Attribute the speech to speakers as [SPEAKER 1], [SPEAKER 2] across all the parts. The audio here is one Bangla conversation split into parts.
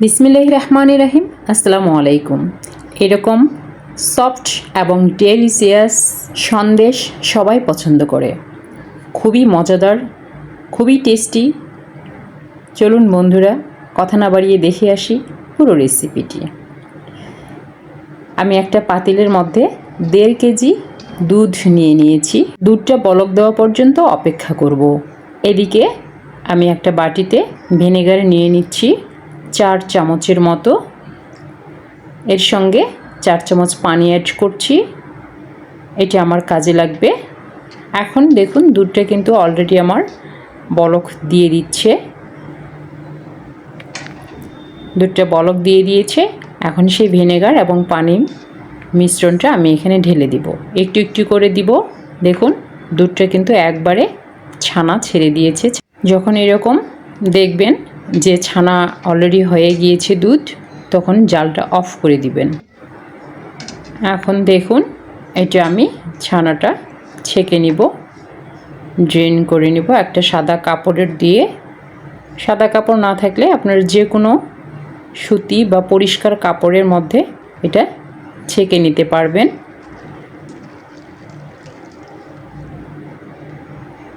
[SPEAKER 1] বিসমিল্লাহ রহমান রাহিম, আসসালামু আলাইকুম। এরকম সফট এবং ডেলিসিয়াস সন্দেশ সবাই পছন্দ করে। খুবই মজাদার, খুবই টেস্টি চলুন বন্ধুরা, কথা না বাড়িয়ে দেখে আসি পুরো রেসিপিটি আমি একটা পাতিলের মধ্যে দেড় কেজি দুধ নিয়ে নিয়েছি। দুধটা বলক দেওয়া পর্যন্ত অপেক্ষা করব। এদিকে আমি একটা বাটিতে ভিনেগার নিয়ে নিচ্ছি। চার চামচের মতো। এর সঙ্গে চার চামচ পানি অ্যাড করছি। এটা আমার কাজে লাগবে। এখন দেখুন, দুধটা কিন্তু অলরেডি আমার বলক দিয়ে দিচ্ছে। দুধটা বলক দিয়ে দিয়েছে। এখন সেই ভিনেগার এবং পানি মিশ্রণটা আমি এখানে ঢেলে দিব। একটু একটু করে দিব। দেখুন, দুধটা কিন্তু একবারে ছানা ছেড়ে দিয়েছে। যখন এরকম দেখবেন যে ছানা অলরেডি হয়ে গিয়েছে দুধ, তখন জালটা অফ করে দিবেন। এখন দেখুন, এটা আমি ছানাটা ছেঁকে নিব ড্রেন করে নিব একটা সাদা কাপড়ের দিয়ে। সাদা কাপড় না থাকলে আপনার যে কোনো সুতি বা পরিষ্কার কাপড়ের মধ্যে এটা ছেঁকে নিতে পারবেন।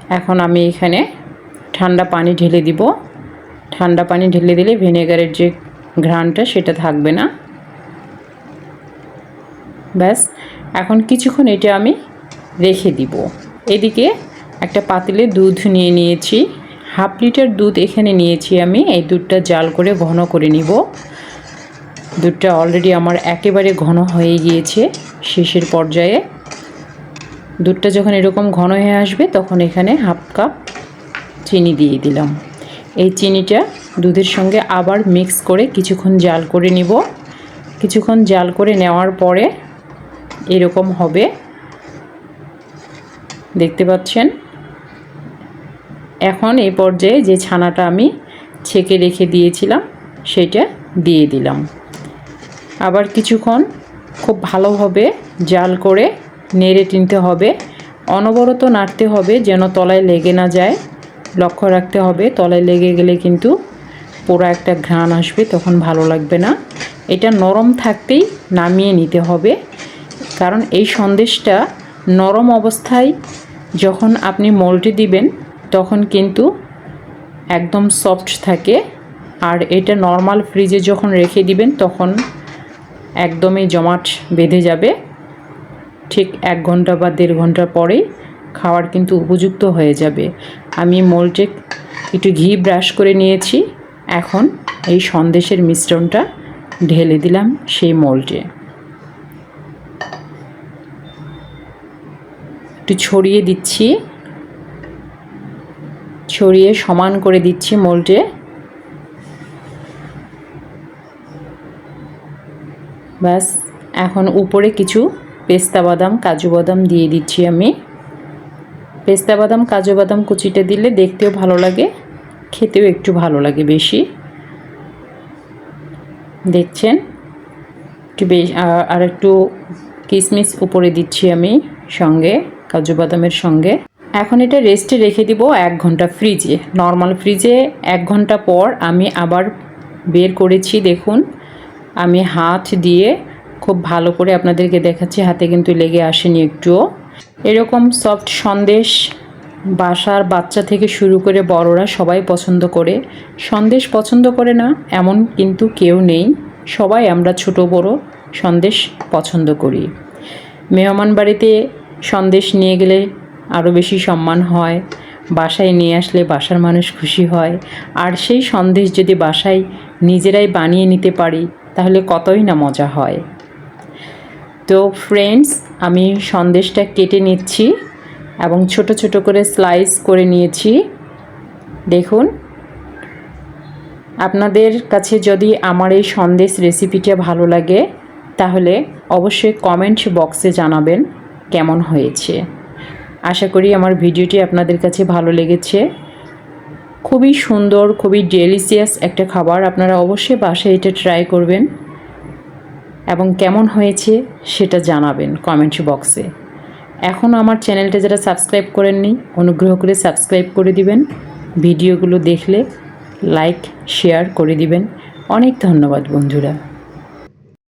[SPEAKER 1] এখন আমি এখানে ঠান্ডা পানি ঢেলে দিব। ঠান্ডা পানি ঢেলে দিলে ভিনেগারের যে ঘ্রাণটা সেটা থাকবে না। ব্যাস, এখন কিছুক্ষণ এটা আমি রেখে দিব। এদিকে একটা পাতিলে দুধ নিয়ে নিয়েছি। হাফ লিটার দুধ এখানে নিয়েছি আমি। এই দুধটা জাল করে ঘন করে নিব। দুধটা অলরেডি আমার একেবারে ঘন হয়ে গিয়েছে শেষের পর্যায়ে। দুধটা যখন এরকম ঘন হয়ে আসবে, তখন এখানে হাফ কাপ চিনি দিয়ে দিলাম। এই চিনিটা দুধের সঙ্গে আবার মিক্স করে কিছুক্ষণ জাল করে নিব। কিছুক্ষণ জাল করে নেওয়ার পরে এরকম হবে। দেখতে পাচ্ছেন? এখন এই পর্যায়ে যে ছানাটা আমি ছেঁকে রেখে দিয়েছিলাম, সেটা দিয়ে দিলাম। আবার কিছুক্ষণ খুব ভালোভাবে জাল করে নেড়ে টিনতে হবে। অনবরত নাড়তে হবে যেন তলায় লেগে না যায়। লক্ষ্য রাখতে হবে। তলায় লেগে গেলে কিন্তু পোড়া একটা ঘ্রাণ আসবে, তখন ভালো লাগবে না। এটা নরম থাকতেই নামিয়ে নিতে হবে। কারণ এই সন্দেশটা নরম অবস্থায় যখন আপনি মোল্টে দিবেন, তখন কিন্তু একদম সফট থাকে। আর এটা নর্মাল ফ্রিজে যখন রেখে দিবেন, তখন একদমই জমাট বেঁধে যাবে। ঠিক এক ঘণ্টা বা দেড় ঘণ্টা পরেই খাওয়ার কিন্তু উপযুক্ত হয়ে যাবে। আমি মোল্টে একটু ঘি ব্রাশ করে নিয়েছি। এখন এই সন্দেশের মিশ্রণটা ঢেলে দিলাম সেই মোল্টে। একটু ছড়িয়ে দিচ্ছি। ছড়িয়ে সমান করে দিচ্ছি মোল্টে। ব্যাস, এখন উপরে কিছু পেস্তা বাদাম, কাজু বাদাম দিয়ে দিচ্ছি আমি। পেস্তা বাদাম, কাজু বাদাম কুচিটা দিলে দেখতেও ভালো লাগে, খেতেও একটু ভালো লাগে বেশি। দেখছেন? একটু বেশ আর একটু কিশমিশ উপরে দিচ্ছি আমি সঙ্গে, কাজু বাদামের সঙ্গে। এখন এটা রেস্টে রেখে দিব এক ঘণ্টা ফ্রিজে নর্মাল ফ্রিজে এক ঘণ্টা পর আমি আবার বের করেছি, দেখুন। আমি হাত দিয়ে খুব ভালো করে আপনাদেরকে দেখাচ্ছি, হাতে কিন্তু লেগে আসেনি একটুও। এরকম সফট সন্দেশ বাসার বাচ্চা থেকে শুরু করে বড়রা সবাই পছন্দ করে। সন্দেশ পছন্দ করে না, এমন কিন্তু কেউ নেই। সবাই আমরা ছোট বড় সন্দেশ পছন্দ করি। মেহমান বাড়িতে সন্দেশ নিয়ে গেলে আরও বেশি সম্মান হয়। বাসায় নিয়ে আসলে বাসার মানুষ খুশি হয়। আর সেই সন্দেশ যদি বাসায় নিজেরাই বানিয়ে নিতে পারি, তাহলে কতই না মজা হয়। তো ফ্রেন্ডস আমি সন্দেশটা কেটে নিচ্ছি এবং ছোট ছোট করে স্লাইস করে নিয়েছি। দেখুন, আপনাদের কাছে যদি আমার এই সন্দেশ রেসিপিটা ভালো লাগে, তাহলে অবশ্যই কমেন্ট বক্সে জানাবেন কেমন হয়েছে। আশা করি আমার ভিডিওটি আপনাদের কাছে ভালো লেগেছে। খুবই সুন্দর, খুবই ডেলিসিয়াস একটা খাবার। আপনারা অবশ্যই বাসায় এটা ট্রাই করবেন। এবং কেমন হয়েছে সেটা জানাবেন কমেন্ট বক্সে এখন আমার চ্যানেলটা যারা সাবস্ক্রাইব করেননি, অনুগ্রহ করে সাবস্ক্রাইব করে দিবেন। ভিডিওগুলো দেখলে লাইক শেয়ার করে দিবেন। অনেক ধন্যবাদ বন্ধুরা।